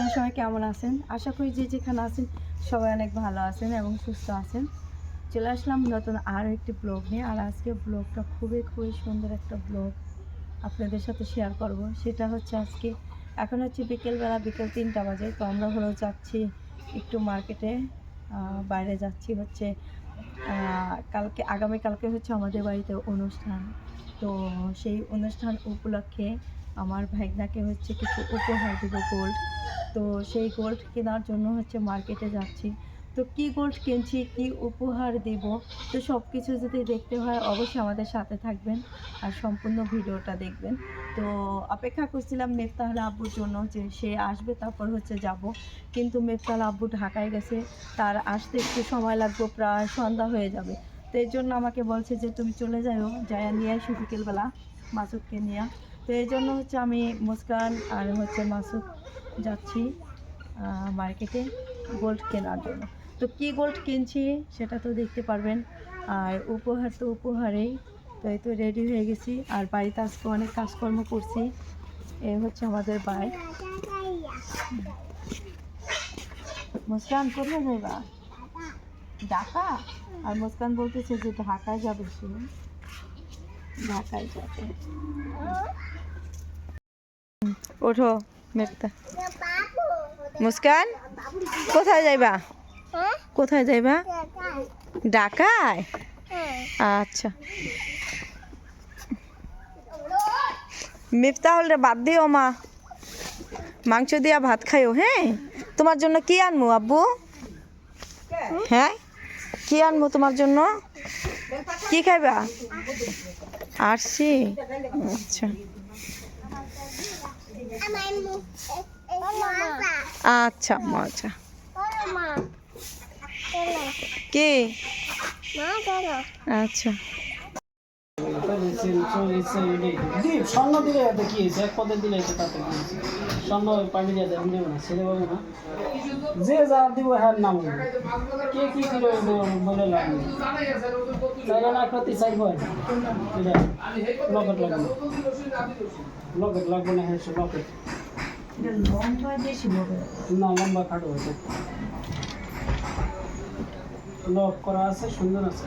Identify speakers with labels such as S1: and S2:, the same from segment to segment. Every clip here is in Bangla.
S1: আপনারা সবাই কেমন আছেন? আশা করি যে যেখানে আছেন সবাই অনেক ভালো আছেন এবং সুস্থ আছেন। চলে আসলাম নতুন আরও একটি ব্লগ নিয়ে আর আজকে ব্লগটা খুবই খুবই সুন্দর একটা ব্লগ আপনাদের সাথে শেয়ার করব। সেটা হচ্ছে আজকে, এখন হচ্ছে বিকেলবেলা, বিকেল তিনটা বাজে, তো আমরা হলো যাচ্ছি একটু মার্কেটে বাইরে যাচ্ছি হচ্ছে কালকে আগামীকালকে হচ্ছে আমাদের বাড়িতে অনুষ্ঠান। তো সেই অনুষ্ঠান উপলক্ষে আমার ভাইগনাকে হচ্ছে কিছু উপহার দেবো গোল্ড তো সেই গোল্ড কেনার জন্য হচ্ছে মার্কেটে যাচ্ছি। তো কি গোল্ড কিনছি, কি উপহার দেব, তো সব কিছু যদি দেখতে হয় অবশ্যই আমাদের সাথে থাকবেন আর সম্পূর্ণ ভিডিওটা দেখবেন। তো অপেক্ষা করছিলাম মেফতাহল আব্বুর জন্য যে সে আসবে, তারপর হচ্ছে যাব। কিন্তু মেফতাহল আব্বু ঢাকায় গেছে, তার আসতে একটু সময় লাগবে, প্রায় সন্ধ্যা হয়ে যাবে। তো এর জন্য আমাকে বলছে যে, তুমি চলে যাও যাইয়া নিয়ে আসো বিকেলবেলা মাসুদকে নিয়ে তো এই জন্য হচ্ছে আমি মুস্কান আর হচ্ছে মাসুদ যাচ্ছি মার্কেটে গোল্ড কেনার জন্য। তো কি গোল্ড কিনছি সেটা তো দেখতে পারবেন। আর উপহার তো উপহারেই তো এই তো রেডি হয়ে গেছি। আর বাড়িতে আজকে অনেক কাজকর্ম করছি। এই হচ্ছে আমাদের বাই। মুস্কান, কোথায় যাইবা? ঢাকা? আর মুস্কান বলতেছে যে ঢাকায় যাবে সে। ঢাকায় যাবে। ওঠো। মেঘটা মুস্কান কোথায় যাইবা? কোথায় যাইবা? ঢাকায়? আচ্ছা। মিফতাহুল রে বাদ দিও মা। মাংস দিয়া ভাত খাইও হ্যাঁ? তোমার জন্য কি আনব আব্বু? হ্যাঁ? কি আনব তোমার জন্য? কি খাইবা? আসছি আচ্ছা। আচ্ছা মজা কে? আচ্ছা।
S2: স্বর্ণ দিলে এত কি হয়েছে? এক পদে দিলে এত তাতে কি হয়েছে? স্বর্ণ পানি দিয়ে দেবেন দেবো না ছেলে বাবু না। যে যা দিব হ্যাঁ নাম কে কি দিল বলে লাভ নেই। চাইলে না চাইব এটা লকেট লাগবে লকেট লাগবে না হ্যাঁ লকেট। না লম্বা খাটো হয়েছে লক করা আছে সুন্দর আছে।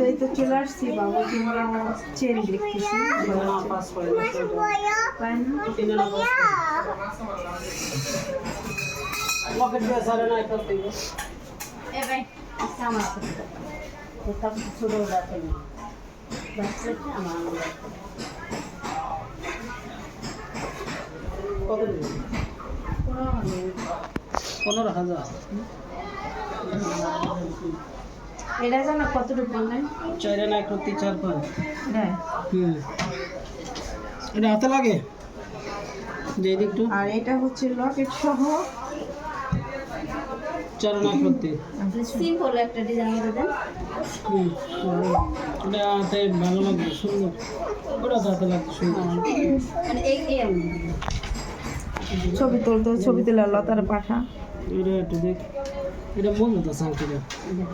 S1: এই তো চলে আসছি বাবুর জন্য চেন দেখতেছি
S2: কত দিন পনেরো হাজার।
S1: এটা জানো কতটুকু বললেন?
S2: চার
S1: হ্যাঁ।
S2: হুম। এটা হাতে লাগে? যে
S1: আর এটা হচ্ছে লকেট সহ।
S2: করতে
S1: সিম্পল একটা ডিজাইন করে দেন।
S2: হুম এটা হাতে ভালো লাগবে সুন্দর। ওটা হাতে লাগবে সুন্দর।
S1: মানে এই এই ছবি তুলতে ছবি তুলে লতার পাঠা।
S2: এটা একটু দেখ। এটা মজবুত আছে আংটিটা হ্যাঁ।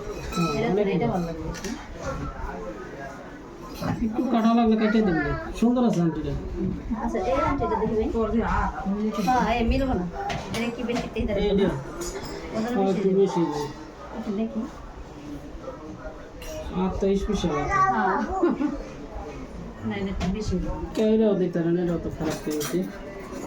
S2: একটু কাটা লাগলে কেটে দেবে সুন্দর আছে আংটিটা
S3: আচ্ছা এই আংটিটা দেখবেন হ্যাঁ এই মিলবো না। এটা কি বেশি তেজ
S2: এই যে আর একটু বেশি
S3: দেখি।
S2: আর তো স্পেশাল
S3: হ্যাঁ। না এটা বেশি।
S2: এটাও পারেন এটাও তো খারাপ পেয়েছি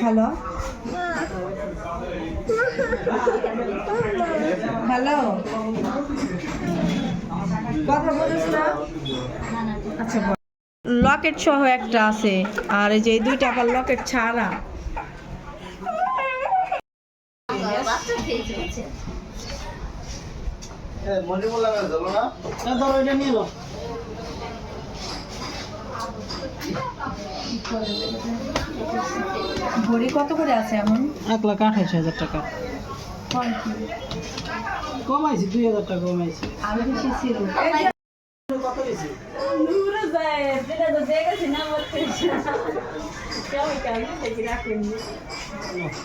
S2: হ্যালো
S1: হ্যালো কথা বলিস না? আচ্ছা লকেট সহ একটা আছে, আর এই যে দুই টাকার লকেট ছাড়া।
S3: খেয়েছে বুঝছে
S2: এ, ধরো, এটা নিয়ে নাও
S1: ঘড়ি কত করে আছে এমন?
S2: এক লাখ আঠাইশ হাজার টাকা। কমাইছি দুই হাজার টাকা কমাইছি।
S1: আরও বেশি ছিল।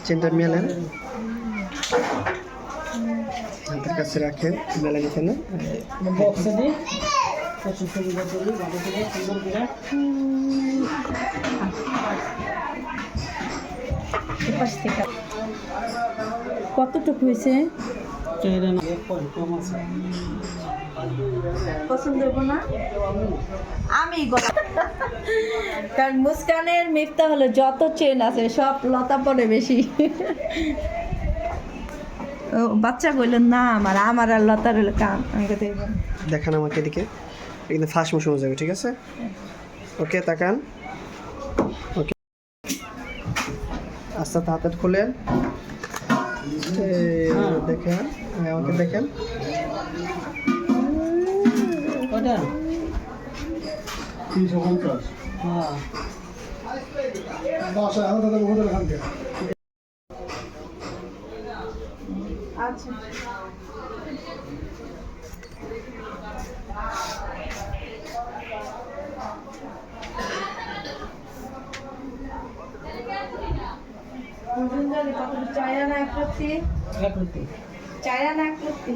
S4: চেনটা মেলেন হাতের কাছে রাখেন। মেলেন এখানে
S2: প্রচুর করি ভালো করে সুন্দর করে
S1: এপাশ থেকে। কতটুকু হয়েছে? পছন্দ হব না? আমি কারণ মুস্কানের মিফতা হলো যত চেন আছে সব লতা পড়ে বেশি। ও বাচ্চা কইল না আমার আমার আর লতার হলো কাম আমি কথা
S4: দেখান আমাকে এদিকে। একদম ফার্স্ট মোশন যাবে ঠিক আছে? ওকে তাকান। ওকে। আস্তে আস্তে হাতের খুলেন। এই, দেখেন হ্যাঁ, আমাকে দেখেন।
S2: ওটা তিনশো পঞ্চাশ। হ্যাঁ।
S1: আচ্ছা চায়া না এক রত্তি
S2: এক রুটি
S1: চায়া না এক রত্তি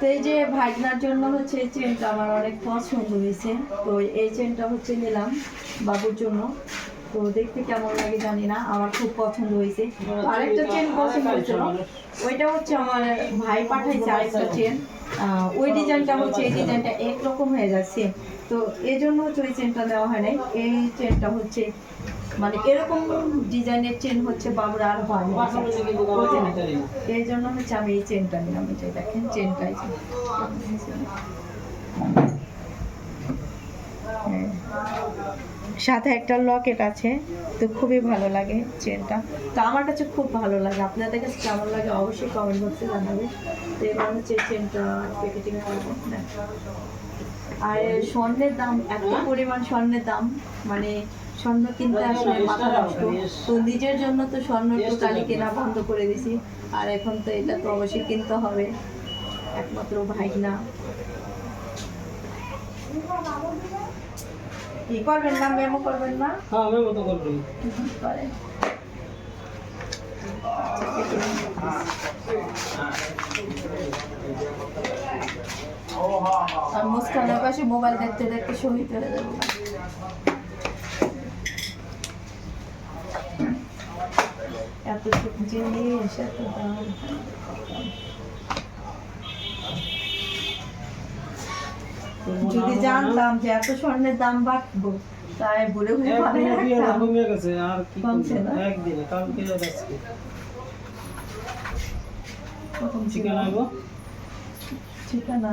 S1: তো এই যে ভাগনার জন্য হচ্ছে এই চেনটা আমার অনেক পছন্দ হয়েছে। তো এই চেনটা হচ্ছে নিলাম বাবুর জন্য। তো দেখতে কেমন লাগে জানি না, আমার খুব পছন্দ হয়েছে। আরেকটা চেন পছন্দ হয়েছিল ওইটা হচ্ছে আমার ভাই পাঠাইছে আরেকটা চেন ওই ডিজাইনটা হচ্ছে, এই ডিজাইনটা একরকম হয়ে যাচ্ছে। তো এই জন্য হচ্ছে ওই চেনটা দেওয়া হয় নাই। এই চেনটা হচ্ছে মানে এরকম ডিজাইনের চেন হচ্ছে বাবুর আর হয় না। এই জন্য হচ্ছে আমি এই চেনটা নিলাম এটাই দেখেন চেনটাই হ্যাঁ। সাথে একটা লকেট আছে, তো খুবই ভালো লাগে চেনটা। তো আমার কাছে খুব ভালো লাগে, আপনাদের কাছে কেমন লাগে অবশ্যই কমেন্ট বক্সে জানাবে তো এবার হচ্ছে চেনটা প্যাকেটিং করব। আর স্বর্ণের দাম, এত পরিমাণ স্বর্ণের দাম মানে স্বর্ণ কিনতে আসলে মাথা নষ্ট। তো নিজের জন্য তো স্বর্ণ টোটালি কেনা বন্ধ করে দিছি। আর এখন তো এটা তো অবশ্যই কিনতে হবে, একমাত্র ভাই না কি করবেন না মেমো করবেন না?
S2: হ্যাঁ আমি মতো করব
S1: করেন আর মুস্কানের পাশে মোবাইল দেখতে দেখতে শহীদ হয়ে যাব। এত জিনিস এত দাম। যদি জানতাম যে এত স্বর্ণের দাম বাড়বো তাই বলে বলে বানিয়ে
S2: একদিনে
S1: রাখতাম।
S2: কমে গেছে আর কি
S1: কমছে না?
S2: একদিনে কালকে আজকে
S1: প্রথম
S2: চিকেন আইবো
S1: ঠিকানা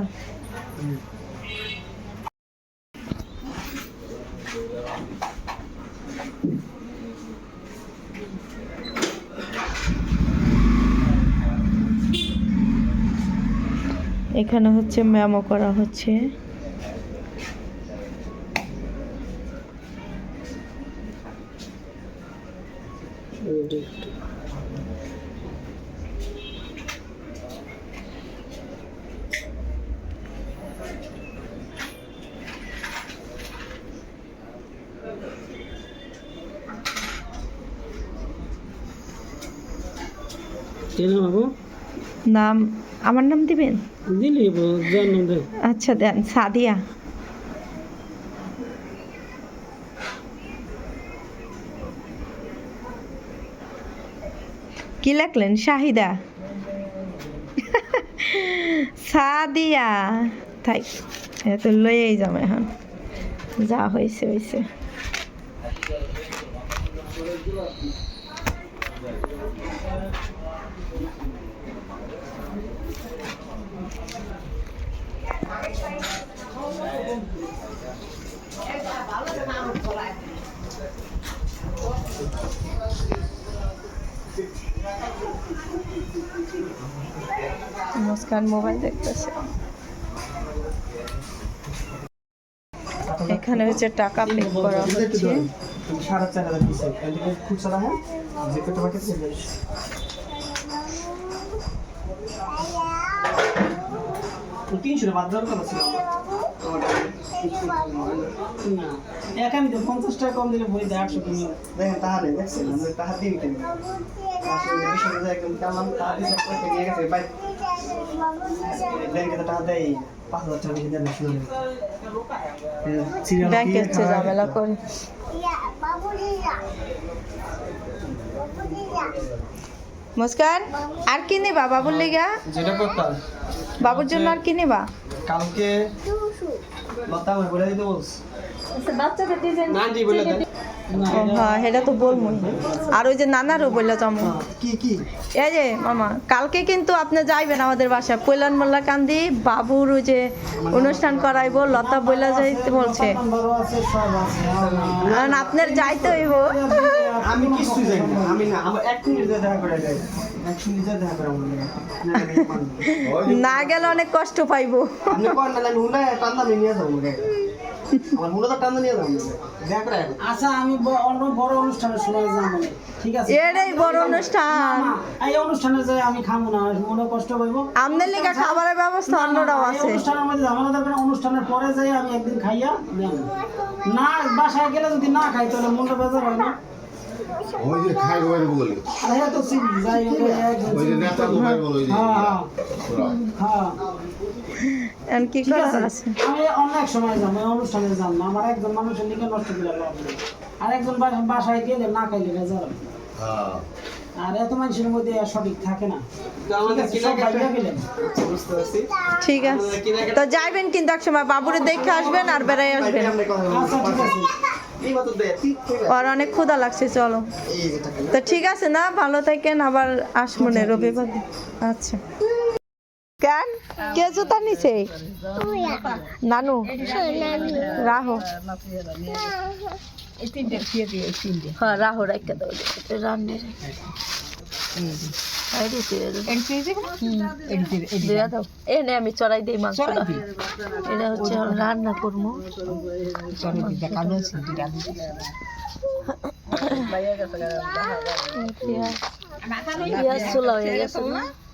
S1: এখানে হচ্ছে ম্যামো করা হচ্ছে।
S2: বাবু
S1: নাম আমার নাম দিবেন?
S2: দিলি
S1: আচ্ছা দেন সাদিয়া। কি লেখলেন? শাহিদা। সাদিয়া। তাই এত তো লইয়েই যাম এখন। যা হয়েছে হয়েছে মুস্কান মোবাইল দেখতেছে। এখানে হচ্ছে টাকা পে করা হচ্ছে।
S2: এক আমি তো পঞ্চাশ টাকা কম দিলে বই
S4: তাহলে দেখছেন ব্যাংকে
S1: হচ্ছে ঝামেলা করে। মুস্কান আর কি নেবা বাবুর লেগা?
S4: যেটা করতাম।
S1: বাবুর জন্য আর কি নেবা?
S4: কালকে
S1: বাচ্চাদের ডিজাইন
S4: না দি বলে দেন
S1: হ্যাঁ এটা তো বলব। আর ওই যে নানারও বললে জমো
S4: কি কি?
S1: এই যে মামা কালকে কিন্তু আপনি যাইবেন আমাদের বাসায়। কৈলান মোল্লা কান্দি বাবুর ওই যে অনুষ্ঠান করাইবো লতা বইলা যাইতে বলছে। কারণ আপনার যাইতে হইব।
S4: আমি কিছু না আমি না আমার এক মিনিট দেখা করে যাই না।
S1: গেলে অনেক কষ্ট পাইবো।
S4: আমার হুনা তো টান্দা নিয়ে যাব।
S2: আচ্ছা আমি অন্য বড় অনুষ্ঠানের সময় যাব ঠিক আছে।
S1: এটাই বড় অনুষ্ঠান।
S2: এই অনুষ্ঠানে যাই আমি খাব না মনে কষ্ট পাইবো
S1: আপনার লেগে খাবারের ব্যবস্থা অন্যরাও আছে।
S2: অনুষ্ঠানের মধ্যে ঝামেলা থাকবে অনুষ্ঠানের পরে যাই আমি একদিন খাইয়া না বাসায় গেলে যদি না খাই তাহলে মনটা বেজার হয় না।
S5: ওই যে খাই ওই বলি।
S2: আর হ্যাঁ তো চিনি যাই
S5: ওই যে। নেতা লোকের বলো ওই যে
S2: হ্যাঁ হ্যাঁ।
S1: এখন কি
S2: ঠিক আছে
S1: আছে।
S2: আমি অনেক সময় যাব এই অনুষ্ঠানে যাব। না আমার একজন মানুষের লিখে নষ্ট করে লাভ নেই। আর একজন বাসায় গেলে না খাইলে বেজার। হয়। আর এত মানুষের মধ্যে সঠিক থাকে না। ঠিক আছে,
S4: আচ্ছা, বুঝতে পারছি।
S1: ঠিক আছে। তো যাইবেন কিন্তু এক সময় বাবুরে দেখে আসবেন আর বেড়াই আসবেন।
S4: বলব।
S2: আচ্ছা।
S1: আর অনেক ক্ষুধা লাগছে চলো। তো ঠিক আছে না ভালো থাকেন আবার আসব না রবিবার আচ্ছা। কেন? কে জুতা নিছে? নানু। রাহো। হ্যাঁ রাহো রাখতে দাও রান্নে আমি চড়াই দিই মাংসটা এটা হচ্ছে রান্না করব পেঁয়াজ। ছোলা হয়ে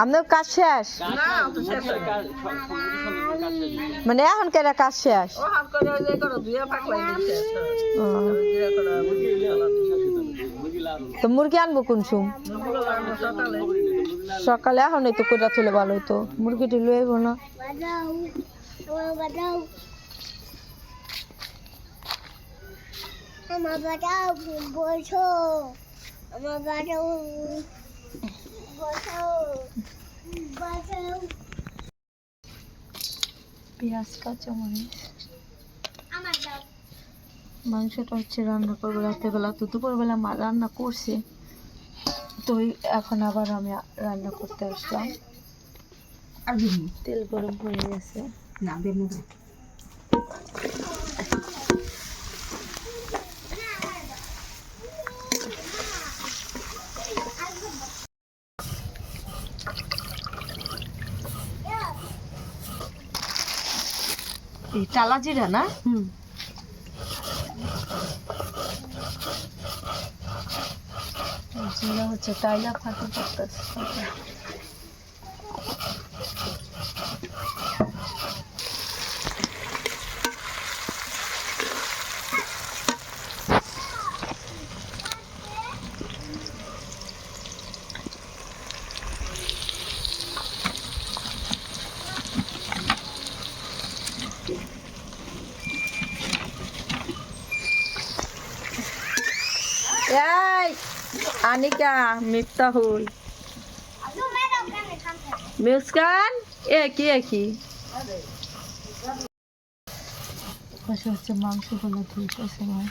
S1: আপনার কাজ শেষ? মানে এখন কেরা কাজ শেষ। তো মুরগি আনব কোন সুম সকালে এখন তো কোটা তুলে ভালো হইতো। মুরগিটি লইব না।
S6: আমার বাটাও বসো আমার বসো
S1: পেঁয়াজ কাঁচামরিচ।
S6: আমার
S1: মাংসটা হচ্ছে রান্না করব রাত্রেবেলা। তো দুপুরবেলা মা রান্না করছে। তো এখন আবার আমি রান্না করতে আসলাম। তেল গরম হয়ে গেছে। এই টালা জিরা না? হুম। জিরা হচ্ছে টাইলা থাকে করতেছে এই আনিকা মিফতাহুল
S6: আজু ম্যাডাম কেন খামছে
S1: মুস্কান এ কি এ কি? পাশে হচ্ছে মাংসগুলো ভাই।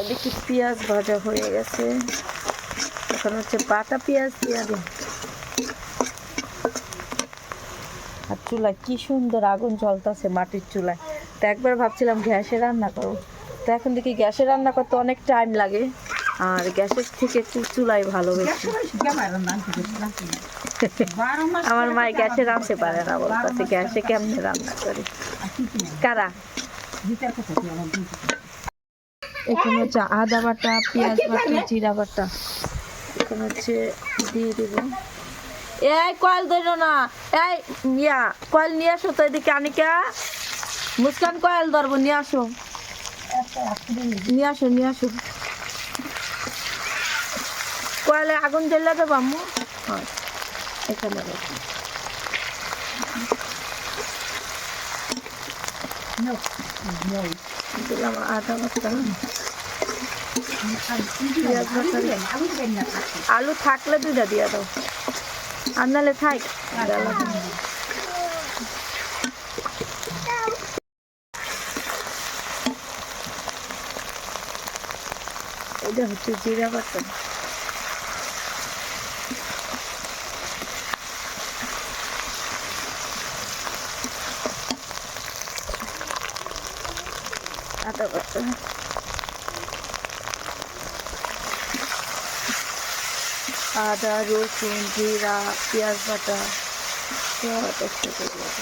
S1: এদিকে পেঁয়াজ ভাজা হয়ে গেছে। এখন হচ্ছে পাতা পেঁয়াজ দিয়ে দিন আর চুলায় কি সুন্দর আগুন জ্বলতেছে মাটির চুলায়। তো একবার ভাবছিলাম গ্যাসে রান্না করো তো এখন দেখি গ্যাসে রান্না করতে অনেক টাইম লাগে। আর গ্যাসের থেকে একটু চুলাই ভালো বেশি। আমার মা গ্যাসে রাঁধতে পারে না বলতেছে গ্যাসে কেমনে রান্না করে। কারা? এখানে হচ্ছে আদা বাটা, পেঁয়াজ বাটা, জিরা বাটা। এখানে হচ্ছে দিয়ে দেবো। এই কয়েল ধরো না। এই ইয়া কয়েল নিয়ে আসো তো এদিকে আনিকা। মুস্কান কয়েল ধরবো, নিয়ে আসো। নিয়ে নিয়ে আগুন জ্বলে দেবো আম্মু এখানে আলু থাকলে দুইটা দিয়ে দাও। নাহলে থাক। এটা হচ্ছে জিরা বাটা আদা বাটা আদা রসুন জিরা পেঁয়াজ বাটা সব একসাথে দিয়ে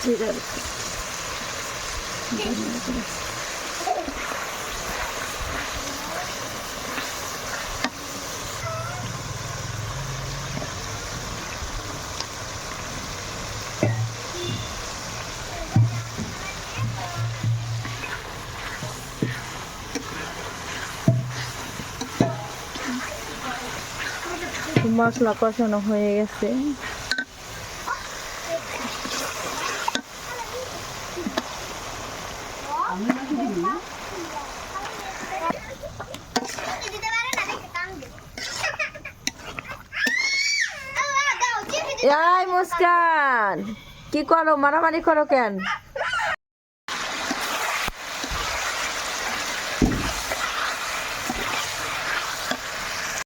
S1: জিরা মশলা কষানো হয়ে গেছে
S6: দিতে পারে না দেখে কান্দে আল্লাহ দাও চিপে
S1: এই মুস্কান কি করো মারামারি করো কেন?